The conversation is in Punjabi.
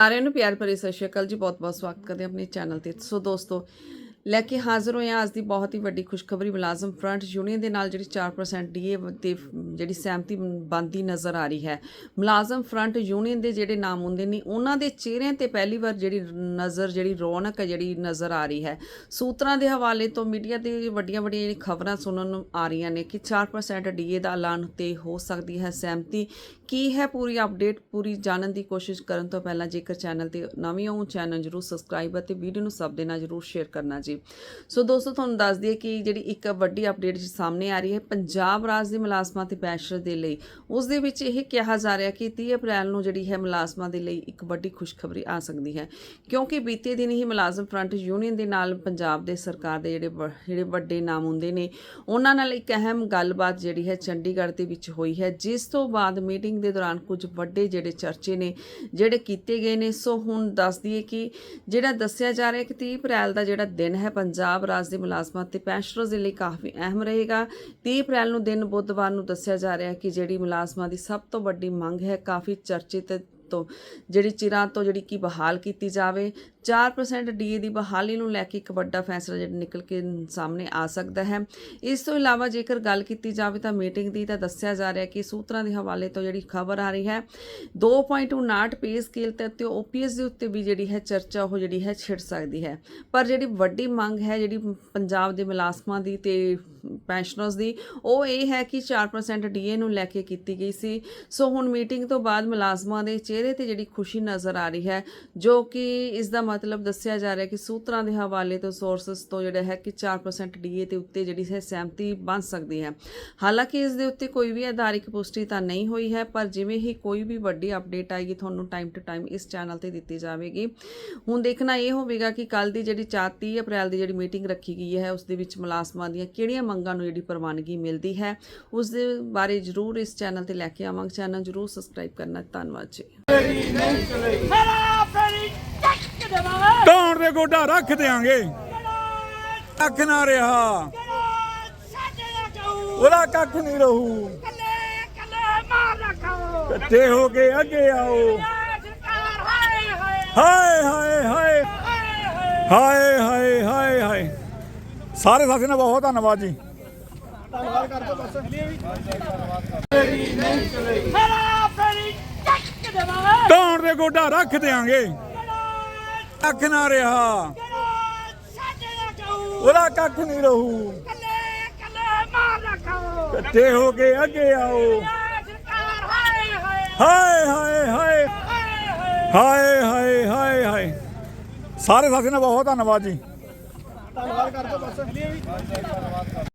ਸਾਰਿਆਂ ਨੂੰ ਪਿਆਰ ਭਰੀ ਸਤਿ ਸ਼੍ਰੀ ਅਕਾਲ ਜੀ। ਬਹੁਤ-ਬਹੁਤ ਸਵਾਗਤ ਕਰਦੇ ਹਾਂ ਆਪਣੇ ਚੈਨਲ ਤੇ। ਸੋ ਦੋਸਤੋ ਲੈ ਕੇ ਹਾਜ਼ਰ ਹੋਏ ਹਾਂ। ਅੱਜ ਦੀ ਬਹੁਤ ਹੀ ਵੱਡੀ ਖੁਸ਼ਖਬਰੀ ਮੁਲਾਜ਼ਮ ਫਰੰਟ ਯੂਨੀਅਨ ਦੇ ਨਾਲ ਜਿਹੜੀ 4% ਡੀਏ ਤੇ ਜਿਹੜੀ ਸਹਿਮਤੀ ਬੰਦੀ ਨਜ਼ਰ ਆ ਰਹੀ ਹੈ। ਮੁਲਾਜ਼ਮ ਫਰੰਟ ਯੂਨੀਅਨ ਦੇ ਜਿਹੜੇ ਨਾਮ ਹੁੰਦੇ ਨੇ, ਉਹਨਾਂ ਦੇ ਚਿਹਰਿਆਂ ਤੇ ਪਹਿਲੀ ਵਾਰ ਜਿਹੜੀ ਨਜ਼ਰ, ਜਿਹੜੀ ਰੌਣਕ ਹੈ, ਜਿਹੜੀ ਨਜ਼ਰ ਆ ਰਹੀ ਹੈ। ਸੂਤਰਾਂ ਦੇ ਹਵਾਲੇ ਤੋਂ ਮੀਡੀਆ ਤੇ ਵੱਡੀਆਂ ਵੱਡੀਆਂ ਜਿਹੜੀ ਖਬਰਾਂ ਸੁਣਨ ਨੂੰ ਆ ਰਹੀਆਂ ਨੇ ਕਿ 4% ਡੀਏ ਦਾ ਐਲਾਨ ਤੇ ਹੋ ਸਕਦੀ ਹੈ ਸਹਿਮਤੀ। ਕੀ ਹੈ ਪੂਰੀ ਅਪਡੇਟ, ਪੂਰੀ ਜਾਣਨ ਦੀ ਕੋਸ਼ਿਸ਼ ਕਰਨ ਤੋਂ ਪਹਿਲਾਂ ਜੇਕਰ ਚੈਨਲ ਤੇ ਨਵੇਂ ਹੋ ਚੈਨਲ ਜਰੂਰ ਸਬਸਕ੍ਰਾਈਬ ਅਤੇ ਵੀਡੀਓ ਨੂੰ ਸਭ ਦੇ ਨਾਲ ਜਰੂਰ ਸ਼ੇਅਰ ਕਰਨਾ ਜੀ। ਸੋ ਦੋਸਤੋ, ਤੁਹਾਨੂੰ ਦੱਸ ਦਈਏ ਕਿ ਜਿਹੜੀ ਇੱਕ ਵੱਡੀ ਅਪਡੇਟ ਸਾਹਮਣੇ ਆ ਰਹੀ ਹੈ, ਪੰਜਾਬ ਰਾਜ ਦੇ ਮੁਲਾਜ਼ਮਾਂ ਤੇ ਪੈਨਸ਼ਨਰ ਦੇ ਲਈ। ਉਸ ਦੇ ਵਿੱਚ ਇਹ ਕਿਹਾ ਜਾ ਰਿਹਾ ਕਿ 30 ਅਪ੍ਰੈਲ ਨੂੰ ਜਿਹੜੀ ਹੈ ਮੁਲਾਜ਼ਮਾਂ ਦੇ ਲਈ ਇੱਕ ਵੱਡੀ ਖੁਸ਼ਖਬਰੀ ਆ ਸਕਦੀ ਹੈ, ਕਿਉਂਕਿ ਬੀਤੇ ਦਿਨ ਹੀ ਮੁਲਾਜ਼ਮ ਫਰੰਟ ਯੂਨੀਅਨ ਦੇ ਨਾਲ ਪੰਜਾਬ ਦੇ ਸਰਕਾਰ ਦੇ ਜਿਹੜੇ ਵ- ਜਿਹੜੇ ਵੱਡੇ ਨਾਮ ਹੁੰਦੇ ਨੇ, ਉਹਨਾਂ ਨਾਲ ਇੱਕ ਅਹਿਮ ਗੱਲਬਾਤ ਜਿਹੜੀ ਹੈ ਚੰਡੀਗੜ੍ਹ ਦੇ ਵਿੱਚ ਹੋਈ ਹੈ। ਜਿਸ ਤੋਂ ਬਾਅਦ ਮੀਟਿੰਗ ਦੇ ਦੌਰਾਨ ਕੁਝ ਵੱਡੇ ਜਿਹੜੇ ਚਰਚੇ ਨੇ, ਜਿਹੜੇ ਕੀਤੇ ਗਏ ਨੇ। ਸੋ ਹੁਣ ਦੱਸ ਦਈਏ ਕਿ ਜਿਹੜਾ ਦੱਸਿਆ ਜਾ ਰਿਹਾ ਕਿ 30 ਅਪ੍ਰੈਲ ਦਾ ਜਿਹੜਾ ਦਿਨ ਹੈ ਪੰਜਾਬ ਰਾਜ ਦੇ ਮੁਲਾਜ਼ਮਾਂ ਤੇ ਪੈਨਸ਼ਨਰਸ ਦੇ ਲਈ ਕਾਫੀ ਅਹਿਮ ਰਹੇਗਾ। 30 ਅਪ੍ਰੈਲ ਨੂੰ ਦਿਨ ਬੁੱਧਵਾਰ ਨੂੰ ਦੱਸਿਆ ਜਾ ਰਿਹਾ ਕਿ ਜਿਹੜੀ ਮੁਲਾਜ਼ਮਾਂ ਦੀ ਸਭ ਤੋਂ ਵੱਡੀ ਮੰਗ ਹੈ ਕਾਫੀ ਚਰਚਿਤ ਤੋਂ, ਜਿਹੜੀ ਚਿਰਾਂ ਤੋਂ ਜਿਹੜੀ ਕਿ ਬਹਾਲ ਕੀਤੀ ਜਾਵੇ 4% ਡੀਏ ਦੀ ਬਹਾਲੀ ਨੂੰ ਲੈ ਕੇ ਇੱਕ ਵੱਡਾ ਫੈਸਲਾ ਜਿਹੜਾ ਨਿਕਲ ਕੇ ਸਾਹਮਣੇ ਆ ਸਕਦਾ ਹੈ। ਇਸ ਤੋਂ ਇਲਾਵਾ ਜੇਕਰ ਗੱਲ ਕੀਤੀ ਜਾਵੇ ਤਾਂ ਮੀਟਿੰਗ ਦੀ ਤਾਂ ਦੱਸਿਆ ਜਾ ਰਿਹਾ ਕਿ ਸੂਤਰਾਂ ਦੇ ਹਵਾਲੇ ਤੋਂ ਜਿਹੜੀ ਖਬਰ ਆ ਰਹੀ ਹੈ 2.59 ਪੇ ਸਕੇਲ ਤੇ ਅਤੇ ਓਪੀਐਸ ਦੇ ਉੱਤੇ ਵੀ ਜਿਹੜੀ ਹੈ ਚਰਚਾ ਉਹ ਜਿਹੜੀ ਹੈ ਛਿੜ ਸਕਦੀ ਹੈ। ਪਰ ਜਿਹੜੀ ਵੱਡੀ ਮੰਗ ਹੈ, ਜਿਹੜੀ ਪੰਜਾਬ ਦੇ ਮੁਲਾਜ਼ਮਾਂ ਦੀ ਤੇ ਪੈਨਸ਼ਨਰਸ ਦੀ, ਉਹ ਇਹ ਹੈ ਕਿ 4% ਡੀਏ ਨੂੰ ਲੈ ਕੇ ਕੀਤੀ ਗਈ ਸੀ। ਸੋ ਹੁਣ ਮੀਟਿੰਗ ਤੋਂ ਬਾਅਦ ਮੁਲਾਜ਼ਮਾਂ ਦੇ ਚਿਹਰੇ ਤੇ ਜਿਹੜੀ ਖੁਸ਼ੀ ਨਜ਼ਰ ਆ ਰਹੀ ਹੈ, ਜੋ ਕਿ ਇਸ ਦਾ ਮਤਲਬ ਦੱਸਿਆ ਜਾ ਰਿਹਾ ਕਿ ਸੂਤਰਾਂ ਦੇ ਹਵਾਲੇ ਤੋਂ ਸੋਰਸਸ ਤੋਂ ਜਿਹੜਾ ਹੈ ਕਿ 4% ਡੀਏ ਦੇ ਉੱਤੇ ਜਿਹੜੀ ਹੈ ਸਹਿਮਤੀ ਬਣ ਸਕਦੀ ਹੈ। ਹਾਲਾਂਕਿ ਇਸ ਦੇ ਉੱਤੇ ਕੋਈ ਵੀ ਆਧਾਰਿਕ ਪੁਸ਼ਟੀ ਤਾਂ ਨਹੀਂ ਹੋਈ ਹੈ, ਪਰ ਜਿਵੇਂ ਹੀ ਕੋਈ ਵੀ ਵੱਡੀ ਅਪਡੇਟ ਆਏਗੀ, ਤੁਹਾਨੂੰ ਟਾਈਮ ਟੂ ਟਾਈਮ ਇਸ ਚੈਨਲ ਤੇ ਦਿੱਤੀ ਜਾਵੇਗੀ। ਹੁਣ ਦੇਖਣਾ ਇਹ ਹੋਵੇਗਾ ਕਿ ਕੱਲ ਦੀ ਜਿਹੜੀ 4 ਅਪ੍ਰੈਲ ਦੀ ਜਿਹੜੀ ਮੀਟਿੰਗ ਰੱਖੀ ਗਈ ਹੈ, ਉਸ ਦੇ ਵਿੱਚ ਮੁਲਾਜ਼ਮਾਂ ਦੀਆਂ ਕਿਹੜੀਆਂ ਮੰਗਾਂ ਨੂੰ ਜਿਹੜੀ ਪ੍ਰਵਾਨਗੀ ਮਿਲਦੀ ਹੈ, ਉਸ ਦੇ ਬਾਰੇ ਜ਼ਰੂਰ ਇਸ ਚੈਨਲ ਤੇ ਲੈ ਕੇ ਆਵਾਂਗੇ। ਚੈਨਲ ਜ਼ਰੂਰ ਸਬਸਕ੍ਰਾਈਬ ਕਰਨਾ। ਧੰਨਵਾਦ ਜੀ। ਡਾਉਣ ਦੇ ਗੋਡਾ ਰੱਖ ਦੇਾਂਗੇ ਅੱਖ ਨਾ ਰਿਹਾ। ਉਹਦਾ ਕੱਖ ਨਹੀਂ ਰਹੂ। ਕੱਟੇ ਹੋ ਕੇ ਅੱਗੇ ਆਓ। ਹਾਏ ਹਾਏ ਹਾਏ। ਹਾਏ ਹਾਏ ਹਾਏ ਹਾਏ। ਸਾਰੇ ਸਾਥੀ ਦਾ ਬਹੁਤ ਧੰਨਵਾਦ ਜੀ। ਪਾਰ ਦੇ ਗੋਡਾ ਰੱਖ ਦੇਾਂਗੇ ਅੱਖ ਨਾ ਰਿਹਾ। ਉਹਦਾ ਕੱਖ ਨਹੀਂ ਰਹੂ। ਇਕੱਠੇ ਹੋ ਕੇ ਅੱਗੇ ਆਓ। ਹਾਏ ਹਾਏ ਹਾਏ। ਹਾਏ ਹਾਏ ਹਾਏ ਹਾਏ। ਸਾਰੇ ਸਾਥੀ ਦਾ ਬਹੁਤ ਧੰਨਵਾਦ ਜੀ। ਧੰਨਵਾਦ ਕਰਦੇ ਬਸ